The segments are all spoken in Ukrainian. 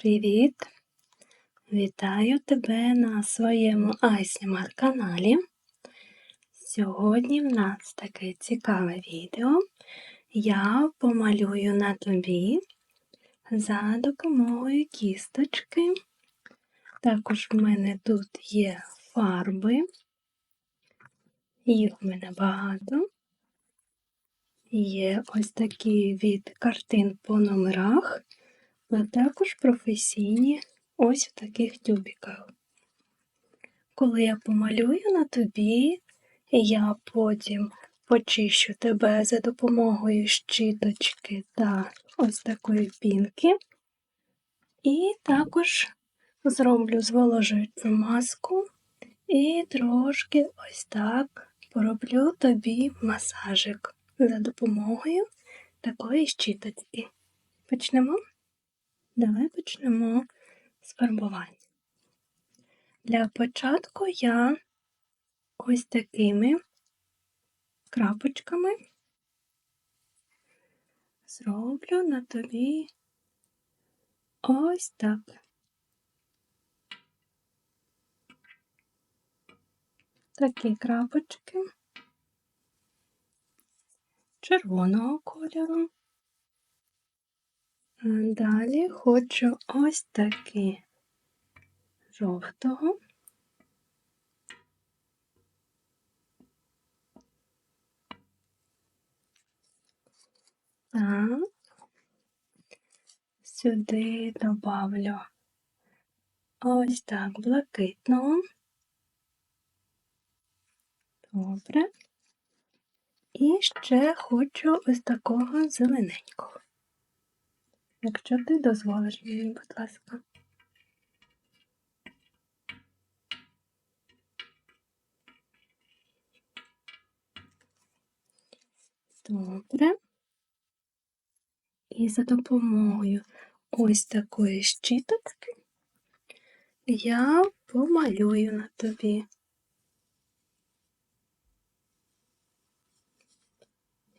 Привіт! Вітаю тебе на своєму ASMR каналі. Сьогодні в нас таке цікаве відео. Я помалюю на тобі за допомогою кісточки. Також в мене тут є фарби, їх в мене багато. Є ось такі від картин по номерах а також професійні ось в таких тюбіках. Коли я помалюю на тобі, я потім почищу тебе за допомогою щіточки та ось такої пінки, і також зроблю зволожуючу маску і трошки ось так пороблю тобі масажик за допомогою такої щіточки. Почнемо? Давай почнемо з фарбування. Для початку я ось такими крапочками зроблю на тобі ось так. Такі крапочки червоного кольору. Далі хочу ось такі жовтого. Так, сюди добавлю ось так блакитного. Добре. І ще хочу ось такого зелененького. Якщо ти дозволиш мені, будь ласка. Добре. І за допомогою ось такої щіточки я помалюю на тобі.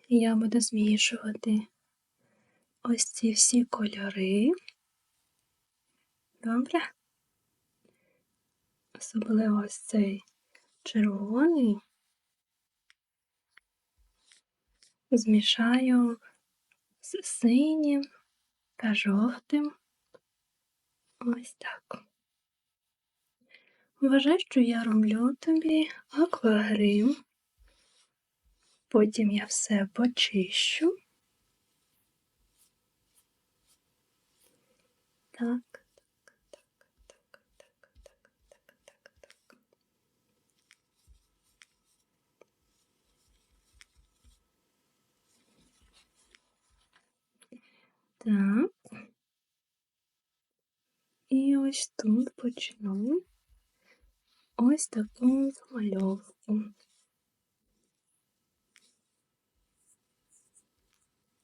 Я буду змішувати ось ці всі кольори. Добре? Особливо ось цей червоний. Змішаю з синім та жовтим. Ось так. Вважай, що я роблю тобі аквагрим. Потім я все почищу. Так, так, так, так, так, так, так, так, так. Так. І ось тут почну ось таку замальовку.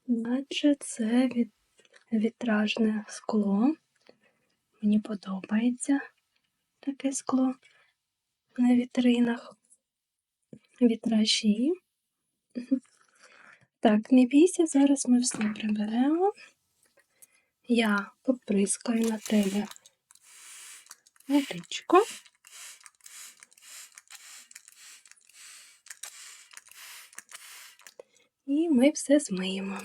Наче це від вітражне скло. Мені подобається таке скло на вітринах, вітражі. Так, не бійся, зараз ми все приберемо. Я поприскаю на тебе водичку. І ми все змиємо.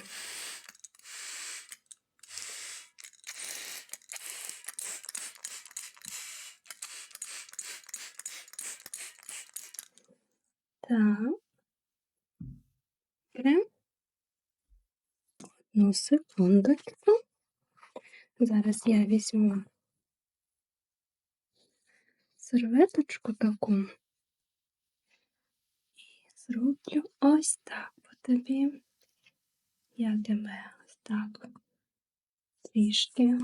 Так. Добре. Одну секундочку. Зараз я візьму серветочку таку і зроблю ось так по тобі. Я тебе ось так трішки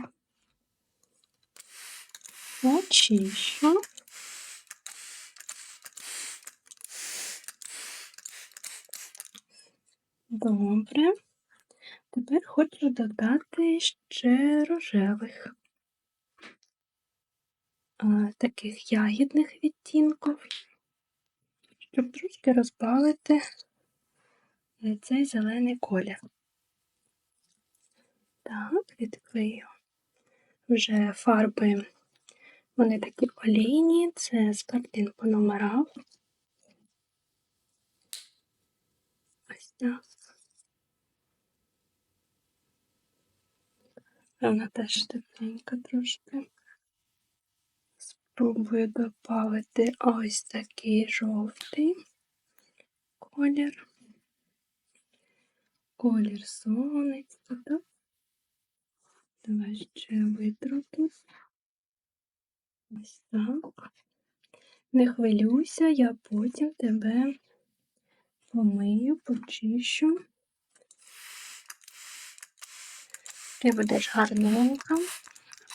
очищу. Добре. Тепер хочу додати ще рожевих, таких ягідних відтінків, щоб трошки розбавити цей зелений колір. Так, відкрию вже фарби. Вони такі олійні, це з картин по номерах. Ось так. Вона теж тепленька трошки. Спробую додати ось такий жовтий колір. Колір сонечка, так? Давай ще витру тут. Ось так. Не хвилюйся, я потім тебе помию, почищу. Ти будеш гарненька,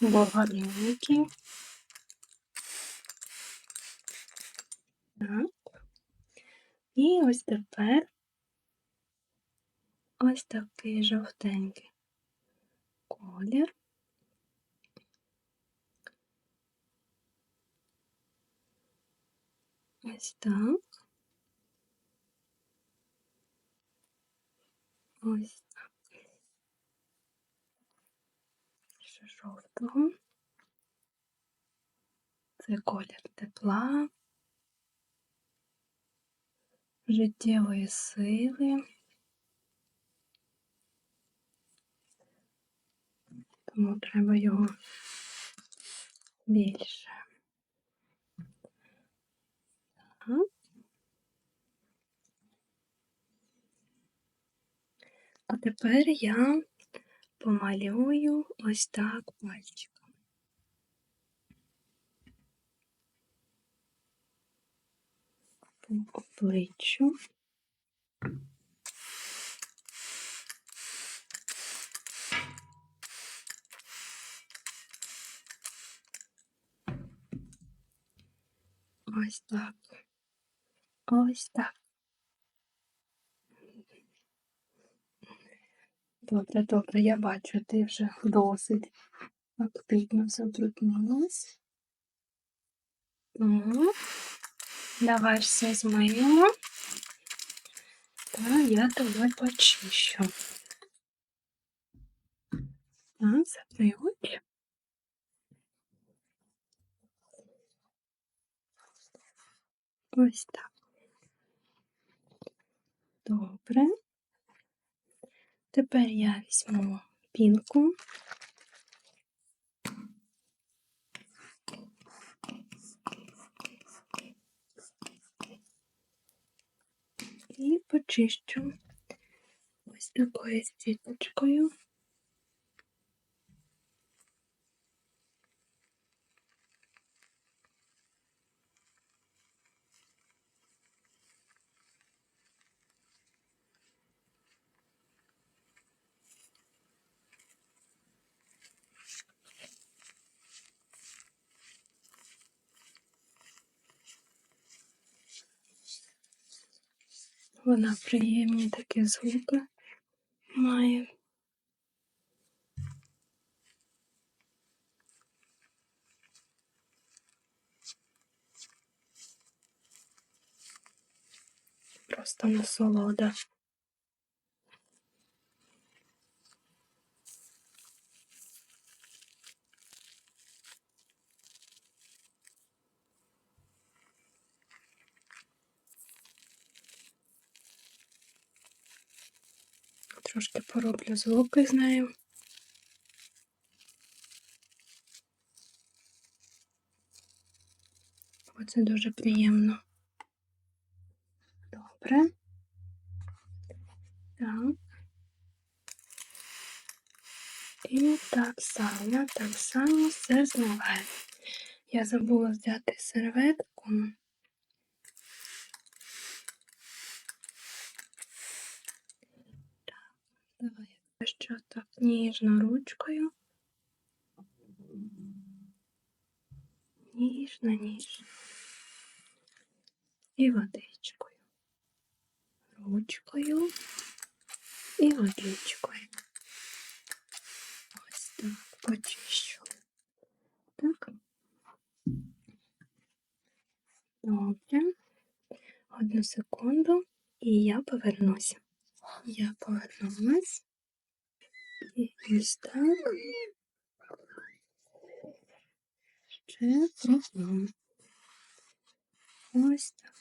бо гарненький. Так. І ось тепер ось такий жовтенький колір. Ось так. Ось так. Ще жовтого. Це колір тепла, життєвої сили. Тому треба його більше. Так. А тепер я помалюю ось так пальчиком. По обличчю. Ось так. Ось так. Добре, добре, я бачу, ти вже досить активно забруднилась. Тому давай все змиємо. Та я тебе почищу. Так, закрий. Ось так. Добре. Тепер я візьму пінку. І почищу ось такою стіточкою. Вона приємні такі звуки має. Просто насолода. Трошки пороблю звуки з нею. Бо це дуже приємно. Добре. Так. І так само, так само все змиваємо. Я забула взяти серветку. Так, ще так ніжно ручкою. Ніжно, ніжно. І водичкою. Ручкою і водичкою. Ось так почищу. Так. Добре. Одну секунду, і я повернуся. Я повернулась. Ось так. це кругом. Ось так.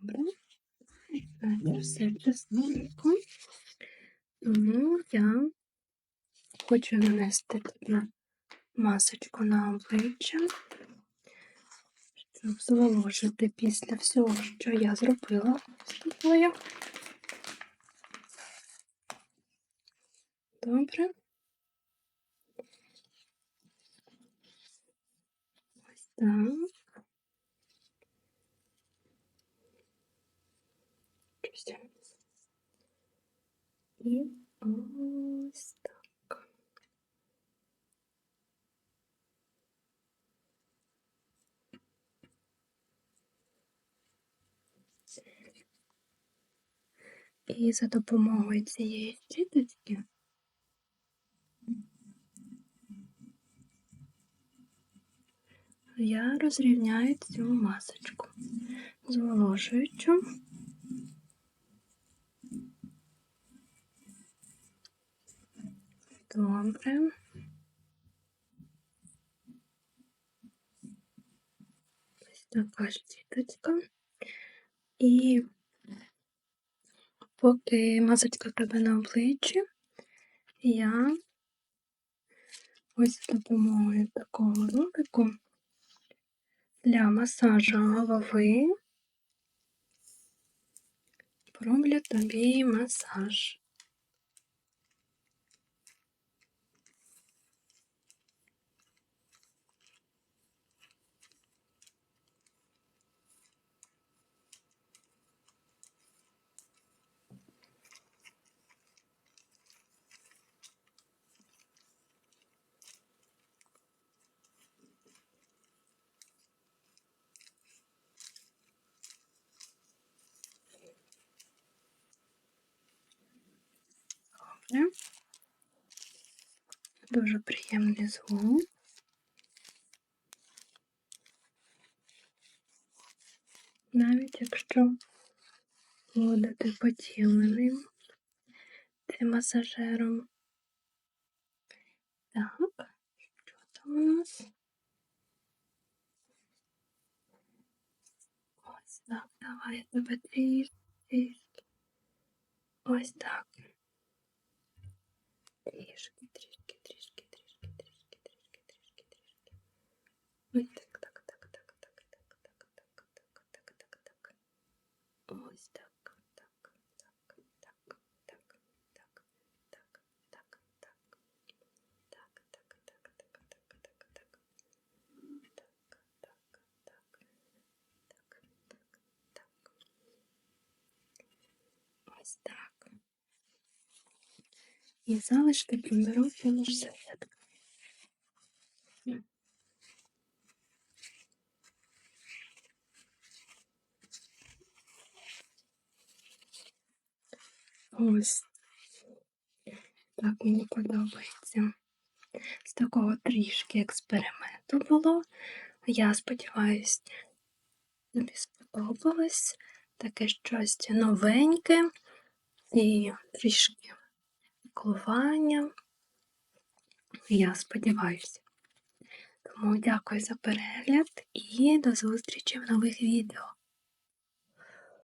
Добре. Все чесненько. Тому я хочу нанести тобі масочку на обличчя, щоб зволожити після всього, що я зробила з тобою. Добре. Ось так. Щось. І ось так. І за допомогою цієї щіточки я розрівняю цю масочку, зволожуючу. Добре. Ось така щіточка. І поки масочка в тебе на обличчі, я ось з допомогою такого ролику для масажу голови роблю тобі масаж. Добре. Дуже приємний звук. Навіть якщо будете поціленим цим масажером. Так, що там у нас? Ось так, давай я тебе трішки. Ось так їжі. І залишки приберу поміж середки. Ось. Так мені подобається. З такого трішки експерименту було. Я сподіваюся, тобі сподобалось таке щось новеньке і трішки піклування. Я сподіваюся. Тому дякую за перегляд і до зустрічі в нових відео.